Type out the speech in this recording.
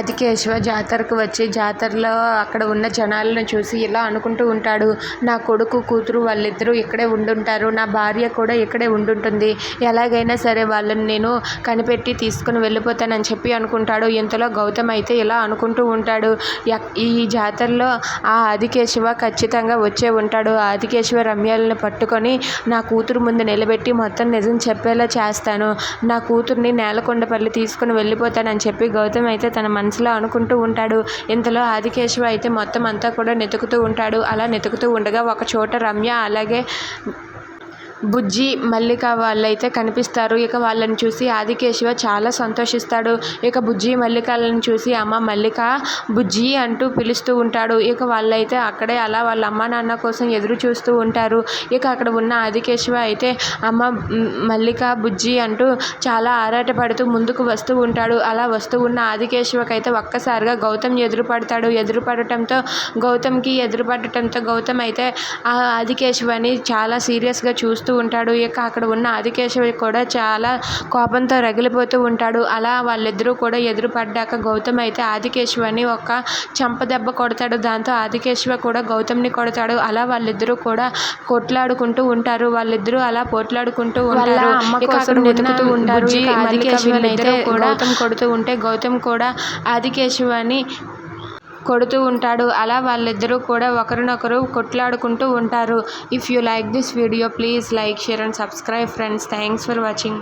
ఆదికేశవ జాతరకు వచ్చి జాతరలో అక్కడ ఉన్న జనాలను చూసి ఇలా అనుకుంటూ ఉంటాడు. నా కొడుకు కూతురు వాళ్ళిద్దరూ ఇక్కడే ఉండుంటారు. నా భార్య కూడా ఇక్కడే ఉండుంటుంది. ఎలాగైనా సరే వాళ్ళని నేను కనిపెట్టి తీసుకుని వెళ్ళిపోతానని చెప్పి అనుకుంటాడు. ఇంతలో గౌతమ్ అయితే ఇలా అనుకుంటూ ఉంటాడు. ఈ జాతరలో ఆ ఆదికేశవ ఖచ్చితంగా వచ్చే ఉంటాడు. ఆదికేశవ రమ్యాలను పట్టుకొని నా కూతురు ముందు నిలబెట్టి మొత్తం నిజం చెప్పేలా చేస్తాను. నా కూతుర్ని నేలకొండపల్లి తీసుకుని వెళ్ళిపోతానని చెప్పి గౌతమ్ అయితే తన మనసులో అనుకుంటూ ఉంటాడు. ఇంతలో ఆదికేశవ అయితే మొత్తం అంతా కూడా వెతుకుతూ ఉంటాడు. అలా వెతుకుతూ ఉండగా ఒక చోట రమ్య అలాగే బుజ్జి మల్లిక వాళ్ళైతే కనిపిస్తారు. ఇక వాళ్ళని చూసి ఆదికేశవ చాలా సంతోషిస్తాడు. ఇక బుజ్జి మల్లికలను చూసి అమ్మ మల్లిక బుజ్జి అంటూ పిలుస్తూ ఉంటాడు. ఇక వాళ్ళైతే అక్కడే అలా వాళ్ళ అమ్మ నాన్న కోసం ఎదురు చూస్తూ ఉంటారు. ఇక అక్కడ ఉన్న ఆదికేశవ అయితే అమ్మ మల్లిక బుజ్జి అంటూ చాలా ఆరాటపడుతూ ముందుకు వస్తూ ఉంటాడు. అలా వస్తూ ఉన్న ఆదికేశవకైతే ఒక్కసారిగా గౌతమ్ ఎదురు పడతాడు ఎదురు పడటంతో గౌతమ్కి ఎదురు పడటంతో గౌతమ్ అయితే ఆ ఆదికేశవని చాలా సీరియస్గా చూస్తూ ఉంటాడు. ఇక అక్కడ ఉన్న ఆదికేశవ కూడా చాలా కోపంతో రగిలిపోతూ ఉంటాడు. అలా వాళ్ళిద్దరూ కూడా ఎదురు పడ్డాక గౌతమ్ అయితే ఆదికేశవని ఒక చెంప దెబ్బ కొడతాడు. దాంతో ఆదికేశవ కూడా గౌతమ్ని కొడతాడు. అలా వాళ్ళిద్దరూ కూడా కొట్లాడుకుంటూ ఉంటారు. వాళ్ళిద్దరూ అలా పోట్లాడుకుంటూ ఉంటారు. వెతుకుతూ ఆదికేశవని అయితే కూడా గౌతమ్ కొడుతూ ఉంటే గౌతమ్ కూడా ఆదికేశవని కొడుతూ ఉంటాడు. అలా వాళ్ళిద్దరూ కూడా ఒకరినొకరు కొట్లాడుకుంటూ ఉంటారు. If you like this video please like share and subscribe friends thanks for watching